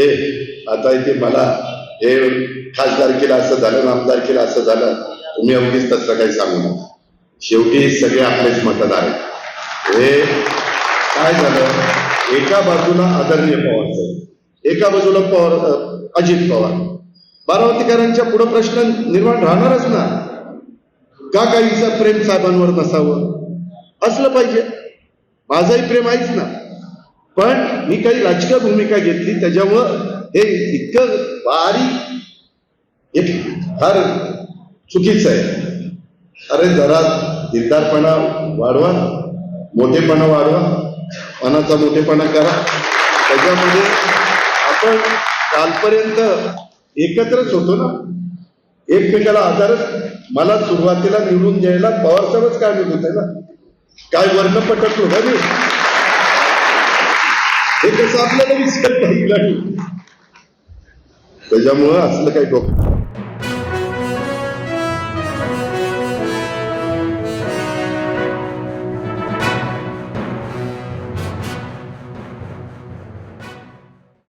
हे आता इथे मला हे खासदारकीला असं झालं आमदार असं झालं तुम्ही अगदीच तसं काही सांगू नका. शेवटी सगळे आपलेच मतदार आहेत. हे काय झालं? एका बाजूला आदरणीय पवार साहेब एका बाजूला पवार अजित पवार. बारामतीकरांच्या पुढे प्रश्न निर्माण राहणारच ना. का काहीचं प्रेम साहेबांवर नसावं? असलं पाहिजे. माझंही प्रेम आहेच ना. पण मी काही राजकीय भूमिका घेतली त्याच्यामुळं हे इतकं बारीक एक फार चुकीचं आहे. अरे जरा दिलदारपणा वाढवा मोठेपणा वाढवा मनाचा मोठेपणा करा. त्याच्यामध्ये आपण कालपर्यंत एकत्रच होतो ना. एकमेकाला आधारच मला सुरुवातीला निवडून द्यायला पवारसाहेबच काय निवडून आहे ना. काय वर्ण पटत ना. मी हे कसं आपल्याला विसरत नाही. त्याच्यामुळं असलं काही डोकं